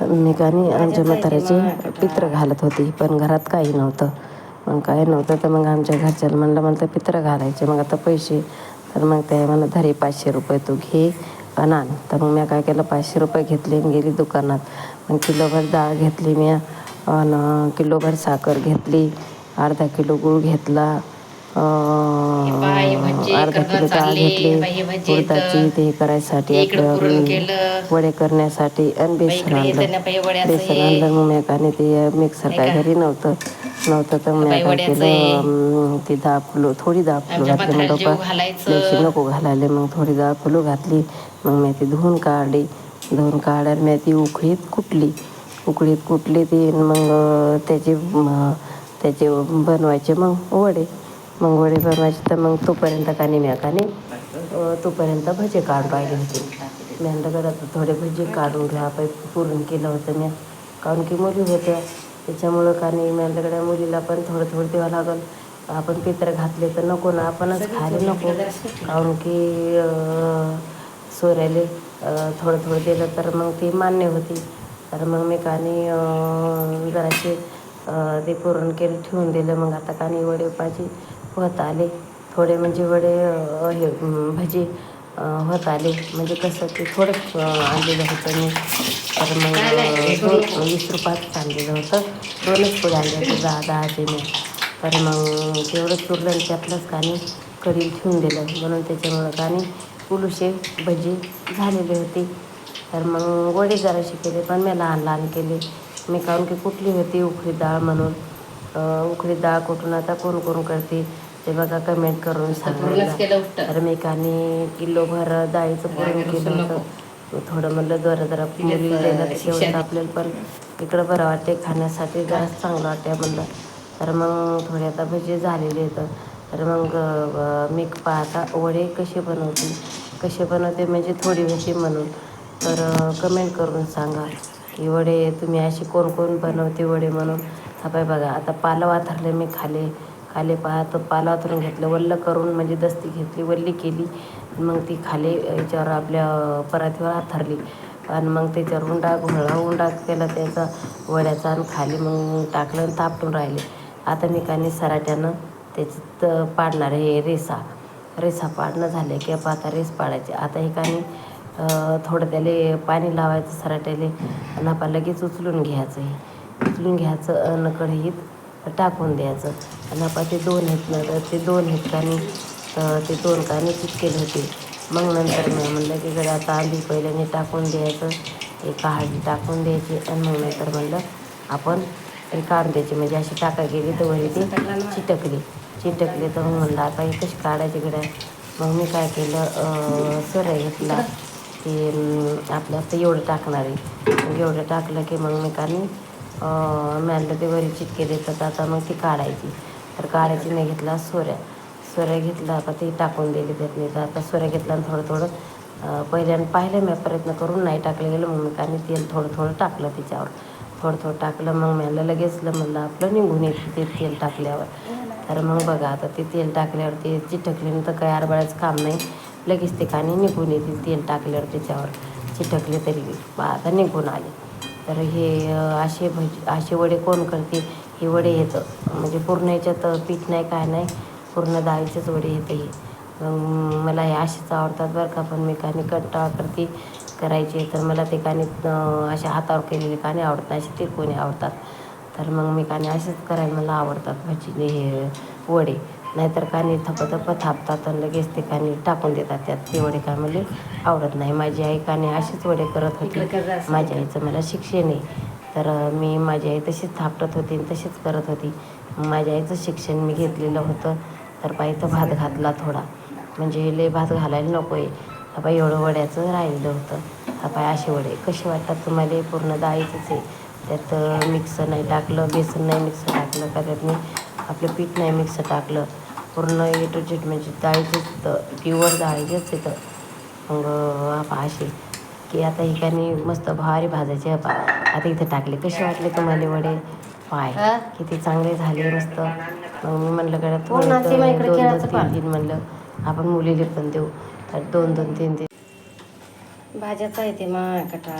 मी कानी आमच्या म्हाताऱ्याचे पित्र घालत होती पण घरात काही नव्हतं. मग काही नव्हतं तर मग आमच्या घरच्याला म्हणलं मला तर पित्र घालायचे. मग आता पैसे. तर मग ते मला धरे पाचशे रुपये तू घे आणि आण. तर मग मी काय केलं पाचशे रुपये घेतले आणि गेली दुकानात. मग किलोभर डाळ घेतली मी आणि किलोभर साखर घेतली अर्धा किलो गूळ घेतला. अर्धा करणं किलो डाळ घेतली भजी उडदाची. ते करायसाठी. वडे करण्यासाठी आणि बेसन आणलं बेसन. आणलं मग मेकाने ते मिक्सर काय? घरी नव्हतं नव्हतं तर मी बाई काय केलं ती डाळ फुलो थोडी डाळ फुलो घातली मग. लयची नको घालायला मग थोडी डाळ फुलो घातली मग मी ती धुवून काढली धुवून काढल्यावर मी ती उकळीत कुटली उकळीत कुटली ती आणि मग त्याचे त्याचे बनवायचे मग वडे मग वडे बनवायचे तर मग तोपर्यंत कानी मी कानी तोपर्यंत भजे काढून राहिले होते. मी म्हणलं घरात थोडे भजे काढून घ्या पै पुरण केलं होतं मी कारण की मुली होत्या त्याच्यामुळं कानी मी म्हणलं मुलीला पण थोडं थोडं द्यावं लागल. आपण पित्र घातले तर नको ना आपणच खायला नको. कारण की सोऱ्याले थोडं थोडं दिलं तर मग ती मान्य होती. तर मग मी कानी जराशी ते पुरण केलं ठेवून दिलं. मग आता कानी वडे पाहिजे होत आले. थोडे म्हणजे वडे हे भजी होत आले. म्हणजे कसं ते थोडंच आणलेलं होतं मी. तर मग वीस रुपयात आणलेलं होतं. दोनच पुढे आणले होते दहा दहाचे मी. तर मग तेवढं चुरलं आणि त्यातलंच कानी कढी ठेवून दिलं. म्हणून त्याच्यामुळं कानी पुलुशे भजी झालेले होते. तर मग वडे जराशे केले पण मी लहान लहान केले. मी काहून की कुठली होती उकळी डाळ म्हणून. अं, उकळी डाळ कुठून आता कोण कोण करते? ते बघा कमेंट करून सांगा. तर मी कानी किलोभर डाळीचं पुरण केलं होतं. थोडं म्हणलं जरा जरा तर तेवढंच आपल्याला पण इकडं बरं वाटते खाण्यासाठी जरा चांगलं वाटते म्हणलं. तर मग थोडे आता भजी झालेले आहेत. तर मग मी पाहता वडे कसे बनवते कसे बनवते म्हणजे थोडी भजी म्हणून. तर कमेंट करून सांगा की वडे तुम्ही असे कोण कोण बनवते वडे म्हणून. हा पाय बघा आता पालं वाथरले मी खाले. खाले पाहत पाला उतरून घेतलं वल्ल करून म्हणजे दस्ती घेतली वल्ली केली. मग ती खाली याच्यावर आपल्या परातीवर हाथरली आणि मग त्याच्यावर उंडा घोळा उंडा केला त्याचा वड्याचा आणि खाली मग टाकलं आणि तापटून राहिले. आता मी काही सराट्यानं त्याच्यात पाडणार हे रेसा. रेसा पाडणं झाले की आपण आता रेस पाडायचे. आता हे काही थोडं त्याला पाणी लावायचं सराट्याला. आणि आपण लगेच उचलून घ्यायचं हे. उचलून घ्यायचं आणि कढईत टाकून द्यायचं. आणि आपण ते दोन आहेत ना तर ते दोन आहेत तर ते दोन कानी चिटकेले होते. मग नंतर मी म्हणलं की गड्या आता आधी पहिल्याने टाकून द्यायचं. एक हळदी टाकून द्यायची आणि मग नंतर म्हणलं आपण ते काढून द्यायची म्हणजे अशी टाका गेली तर वरी ती चिटकली. चिटकली तर मग म्हणलं आता हे कशी काढायची गड्या? मग मी काय केलं सर सरळ घेतला की आपलं आता एवढं टाकणार आहे. मग एवढं टाकलं की मग मी कानी मी ते वरी चिटके देतात आता मग ती काढायची. तर काढायची नाही घेतला सोऱ्या. सोऱ्या घेतला आता ते टाकून दिली त्यातनी. तर आता सोऱ्या घेतला आणि थोडं थोडं पहिल्यानं पाहिलं मी प्रयत्न करून नाही टाकलं गेलं मग मी कानी तेल थोडं थोडं टाकलं तिच्यावर. थोडं थोडं टाकलं मग मी लगेच म्हणलं आपलं निघून येते ते तेल टाकल्यावर. तर मग बघा आता ते तेल टाकल्यावर ते चिटकले तर काही आरबळाचं काम नाही. लगेच ते कानी निघून येतील तेल टाकल्यावर त्याच्यावर. चिटकले तरी बा. आता निघून आले. तर हे असे भजी असे वडे कोण करते? हे वडे येतं. म्हणजे पूर्ण याच्यात पीठ नाही काय नाही. पूर्ण डाळीचेच वडे येते हे. मग मला हे असेच आवडतात बरं का पण मी कानी कंटाळा करते करायचे तर मला ते कानी असे हातावर केलेले कानी आवडत नाही असे तिरकोणी आवडतात. तर मग मी कानी असेच करायला मला आवडतात भजी हे वडे. नाहीतर कानी थप थप थापतात आणि लगेच ते कानी टाकून देतात. त्यात ते वडे काय मला आवडत नाही माझी आई. कानी असेच वडे करत होती. माझ्या आईचं मला शिक्षण आहे. तर मी माझी आई तशीच थापटत होती आणि तशीच करत होती. माझ्या आईचं शिक्षण मी घेतलेलं होतं. तर बाई तर भात घातला थोडा. म्हणजे लय भात घालायला नको आहे बाई एवढं वड्याचं राहिलेलं होतं. बाई असे वडे. कसे वाटतात तुम्हाला? पूर्ण डाळीचंच आहे. त्यात मिक्स नाही टाकलं बेसन नाही मिक्स टाकलं का त्यात मी आपलं पीठ नाही मिक्स टाकलं पूर्ण ए टू झेड म्हणजे डाळीचंच प्युअर डाळीचंच येतं मग असे की आता ठिकाणी मस्त भारी भाजायचे आता इथं टाकले. कसे वाटले तुम्हाला वडे? पाय हा? किती चांगले झाले मस्त. मग मी म्हणलं हो इकडे दोन तीन. तीन म्हणलं. आपण मुलीला पण देऊ. तर दोन दोन तीन तीन भाज्याचा येते मा कटा